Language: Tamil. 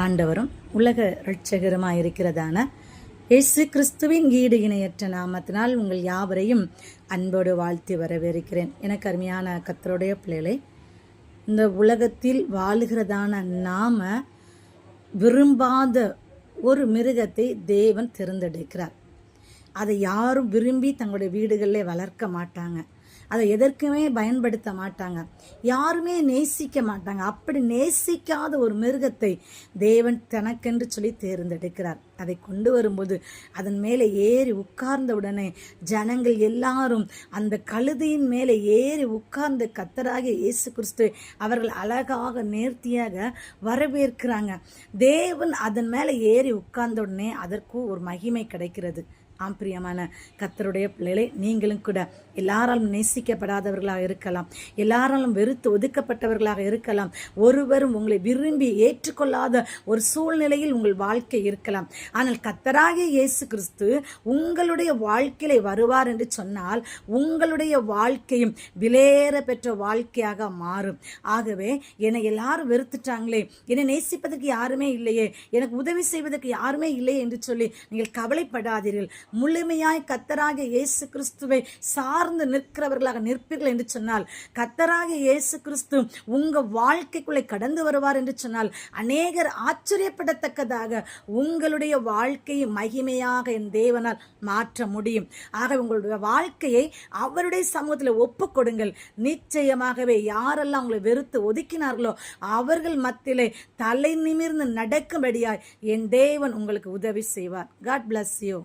ஆண்டவரும் உலக இரட்சகருமாய் இருக்கிறதான இயேசு கிறிஸ்துவின் ஈடு இணையற்ற நாமத்தினால் உங்கள் யாவரையும் அன்போடு வாழ்த்தி வரவேற்கிறேன். எனக்கு அருமையான கத்தருடைய பிள்ளைகளை இந்த உலகத்தில் வாழுகிறதான நாம விரும்பாத ஒரு மிருகத்தை தேவன் தேர்ந்தெடுக்கிறார். அதை யாரும் விரும்பி தங்களுடைய வீடுகளில் வளர்க்க மாட்டாங்க. அதை எதற்குமே பயன்படுத்த மாட்டாங்க. யாருமே நேசிக்க மாட்டாங்க. அப்படி நேசிக்காத ஒரு மிருகத்தை தேவன் தனக்கென்று சொல்லி தேர்ந்தெடுக்கிறார். அதை கொண்டு வரும்போது அதன் மேலே ஏறி உட்கார்ந்த உடனே ஜனங்கள் எல்லாரும் அந்த கழுதையின் மேலே ஏறி உட்கார்ந்து கத்தராகிய இயேசு கிறிஸ்து அவர்கள் அழகாக நேர்த்தியாக வரவேற்கிறாங்க. தேவன் அதன் மேலே ஏறி உட்கார்ந்த உடனே அதற்கு ஒரு மகிமை கிடைக்கிறது. ஆம் பிரியமான கத்தருடைய பிள்ளைகளை நீங்களும் கூட எல்லாராலும் நேசிக்கப்படாதவர்களாக இருக்கலாம். எல்லாராலும் வெறுத்து ஒதுக்கப்பட்டவர்களாக இருக்கலாம். ஒருவரும் உங்களை விரும்பி ஏற்றுக்கொள்ளாத ஒரு சூழ்நிலையில் உங்கள் வாழ்க்கை இருக்கலாம். ஆனால் கத்தராகிய இயேசு கிறிஸ்து உங்களுடைய வாழ்க்கையில வருவார் என்று சொன்னால் உங்களுடைய வாழ்க்கையும் விலேற பெற்ற வாழ்க்கையாக மாறும். ஆகவே என்னை எல்லாரும் வெறுத்துட்டாங்களே என்னை நேசிப்பதற்கு யாருமே இல்லையே எனக்கு உதவி செய்வதற்கு யாருமே இல்லையே என்று சொல்லி நீங்கள் கவலைப்படாதீர்கள். முழுமையாய் கத்தராகிய இயேசு கிறிஸ்துவை சார்ந்து நிற்கிறவர்களாக நிற்பீர்கள் என்று சொன்னால் கத்தராக இயேசு கிறிஸ்து உங்க வாழ்க்கைக்குள்ளே கடந்து வருவார் என்று சொன்னால் அநேகர் ஆச்சரியப்படத்தக்கதாக உங்களுடைய வாழ்க்கையை மகிமையாக என் தேவனால் மாற்ற முடியும். ஆக உங்களுடைய வாழ்க்கையை அவருடைய சமூகத்தில் ஒப்புக்கொடுங்கள் நிச்சயமாகவே யாரெல்லாம் உங்களை வெறுத்து ஒதுக்கினார்களோ அவர்கள் மத்தியிலே தலை நிமிர்ந்து நடக்கும்படியாய் என் தேவன் உங்களுக்கு உதவி செய்வார். God bless you